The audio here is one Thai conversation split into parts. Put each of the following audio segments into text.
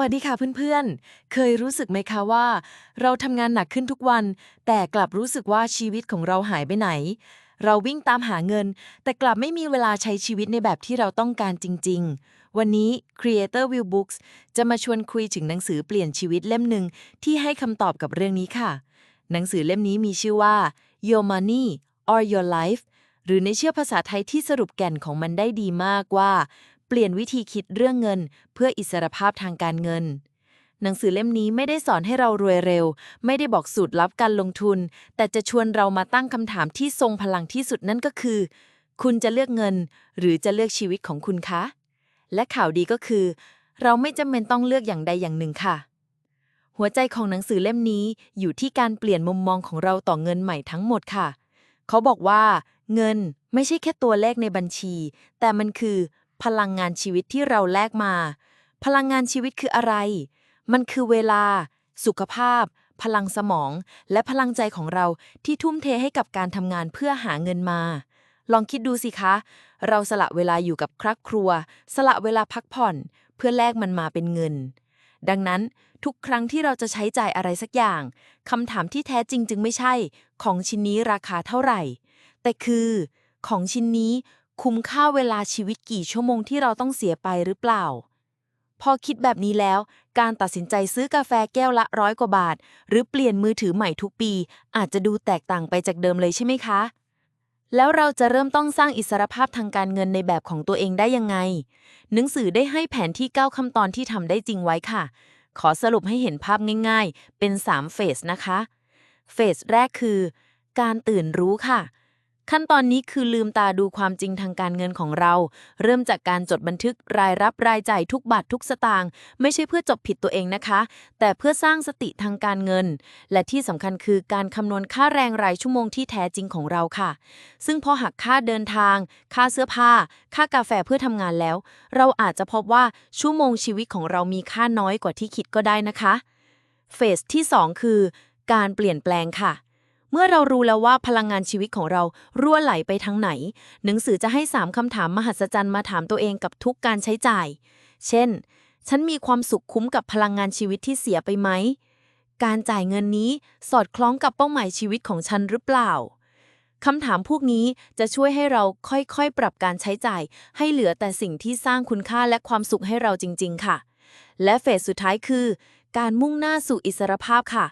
วัสดีค่ะเพื่อนๆ เคยรู้สึกไหมคะว่า เราทำงานหนักขึ้นทุกวัน แต่กลับรู้สึกว่าชีวิตของเราหายไปไหน เราวิ่งตามหาเงิน แต่กลับไม่มีเวลาใช้ชีวิตในแบบที่เราต้องการจริง ๆ วันนี้ Creator View Books จะมาชวนคุยถึงหนังสือเปลี่ยนชีวิตเล่มหนึ่งที่ให้คำตอบกับเรื่องนี้ค่ะ หนังสือเล่มนี้มีชื่อว่า Your Money or Your Life หรือในเชื่อภาษาไทยที่สรุปแก่นของมันได้ดีมากว่า ลี่ยนวิธีคิดเรื่องเงิน เพื่ออิสรภาพทางการเงิน หนังสือเล่มนี้ไม่ได้สอนให้เรารวยเร็ว ไม่ได้บอกสูตรลับการลงทุน แต่จะชวนเรามาตั้งคำถามที่ทรงพลังที่สุดนั่นก็คือ คุณจะเลือกเงิน หรือจะเลือกชีวิตของคุณคะ และข่าวดีก็คือ เราไม่จำเป็นต้องเลือกอย่างใดอย่างหนึ่งค่ะ หัวใจของหนังสือเล่มนี้อยู่ที่การเปลี่ยนมุมมองของเราต่อเงินใหม่ทั้งหมดค่ะ เขาบอกว่า เงินไม่ใช่แค่ตัวเลขในบัญชี แต่มันคือ พลังงานชีวิตที่เราแลกมา พลังงานชีวิตคืออะไร มันคือเวลา สุขภาพ พลังสมอง และพลังใจของเราที่ทุ่มเทให้กับการทำงานเพื่อหาเงินมา ลองคิดดูสิคะ เราสละเวลาอยู่กับครอบครัว สละเวลาพักผ่อน เพื่อแลกมันมาเป็นเงิน ดังนั้นทุกครั้งที่เราจะใช้จ่ายอะไรสักอย่างคำถามที่แท้จริงจึงไม่ใช่ ของชิ้นนี้ราคาเท่าไหร่ แต่คือ ของชิ้นนี้ คุ้มค่าเวลาชีวิตกี่ชั่วโมงที่เราต้องเสียไปหรือเปล่า พอคิดแบบนี้แล้ว การตัดสินใจซื้อกาแฟแก้วละร้อยกว่าบาท หรือเปลี่ยนมือถือใหม่ทุกปี อาจจะดูแตกต่างไปจากเดิมเลยใช่ไหมคะ แล้วเราจะเริ่มต้องสร้างอิสรภาพทางการเงินในแบบของตัวเองได้ยังไง หนังสือได้ให้แผนที่ 9 ขั้นตอนที่ทำได้จริงไว้ค่ะ ขอสรุปให้เห็นภาพง่าย ๆ เป็น3เฟสนะคะ เฟสแรกคือ การตื่นรู้ค่ะ ขั้นตอนนี้คือลืมตาดูความจริงทางการเงินของเรา เริ่มจากการจดบันทึกรายรับรายจ่ายทุกบาททุกสตางค์ไม่ใช่เพื่อจบผิดตัวเองนะคะ แต่เพื่อสร้างสติทางการเงิน และที่สำคัญคือการคำนวณค่าแรงรายชั่วโมงที่แท้จริงของเราค่ะ ซึ่งพอหักค่าเดินทาง ค่าเสื้อผ้า ค่ากาแฟเพื่อทำงานแล้ว เราอาจจะพบว่าชั่วโมงชีวิตของเรามีค่าน้อยกว่าที่คิดก็ได้นะคะเฟสที่ 2 คือ การเปลี่ยนแปลงค่ะ เมื่อเรารู้แล้วว่าพลังงานชีวิตของเรารั่วไหลไปทางไหน หนังสือจะให้ 3คำถามมหัศจรรย์มาถามตัวเองกับทุกการใช้จ่าย เช่น ฉันมีความสุขคุ้มกับพลังงานชีวิตที่เสียไปไหม การจ่ายเงินนี้สอดคล้องกับเป้าหมายชีวิตของฉันหรือเปล่าคำถามพวกนี้จะช่วยให้เราค่อยๆ ปรับการใช้จ่าย ให้เหลือแต่สิ่งที่สร้างคุณค่าและความสุขให้เราจริง ๆ ค่ะ และเฟสสุดท้ายคือ การมุ่งหน้าสู่อิสรภาพค่ะ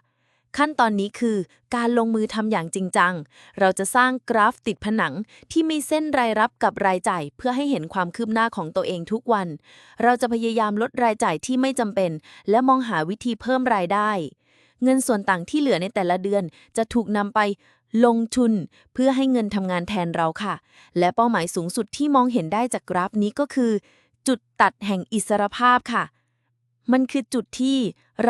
ขั้นตอนนี้คือการลงมือทำอย่างจริงจัง เราจะสร้างกราฟติดผนังที่มีเส้นรายรับกับรายจ่ายเพื่อให้เห็นความคืบหน้าของตัวเองทุกวัน เราจะพยายามลดรายจ่ายที่ไม่จำเป็น และมองหาวิธีเพิ่มรายได้ เงินส่วนต่างที่เหลือในแต่ละเดือนจะถูกนำไปลงทุนเพื่อให้เงินทำงานแทนเราค่ะ และเป้าหมายสูงสุดที่มองเห็นได้จากกราฟนี้ก็คือ จุดตัดแห่งอิสรภาพค่ะ มันคือจุดที่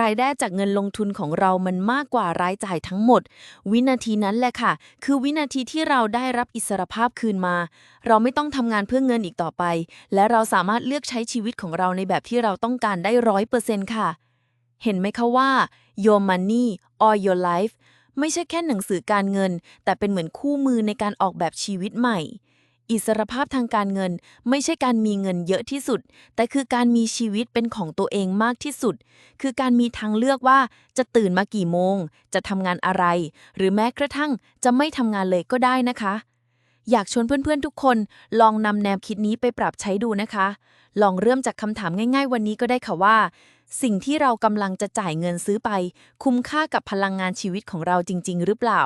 รายได้จากเงินลงทุนของเรามันมากกว่ารายจ่ายทั้งหมด วินาทีนั้นแหละค่ะ คือวินาทีที่เราได้รับอิสรภาพคืนมา เราไม่ต้องทำงานเพื่อเงินอีกต่อไป และเราสามารถเลือกใช้ชีวิตของเราในแบบที่เราต้องการได้ร้อยเปอร์เซ็นต์ค่ะ เห็นไหมคะว่า Your Money or Your Life ไม่ใช่แค่หนังสือการเงิน แต่เป็นเหมือนคู่มือในการออกแบบชีวิตใหม่ อิสรภาพทางการเงิน ไม่ใช่การมีเงินเยอะที่สุด แต่คือการมีชีวิตเป็นของตัวเองมากที่สุด คือการมีทางเลือกว่าจะตื่นมากี่โมง จะทำงานอะไร หรือแม้กระทั่งจะไม่ทำงานเลยก็ได้นะคะ อยากชวนเพื่อนๆทุกคน ลองนำแนวคิดนี้ไปปรับใช้ดูนะคะ ลองเริ่มจากคำถามง่าย ๆ วันนี้ก็ได้ค่ะว่า สิ่งที่เรากำลังจะจ่ายเงินซื้อไป คุ้มค่ากับพลังงานชีวิตของเราจริง ๆ หรือเปล่า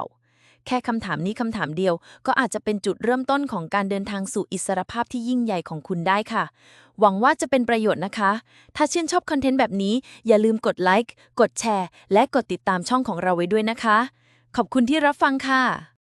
แค่คำถามนี้คำถามเดียว ก็อาจจะเป็นจุดเริ่มต้นของการเดินทางสู่อิสรภาพที่ยิ่งใหญ่ของคุณได้ค่ะ หวังว่าจะเป็นประโยชน์นะคะ ถ้าชื่นชอบคอนเทนต์แบบนี้ อย่าลืมกดไลค์ กดแชร์ และกดติดตามช่องของเราไว้ด้วยนะคะ ขอบคุณที่รับฟังค่ะ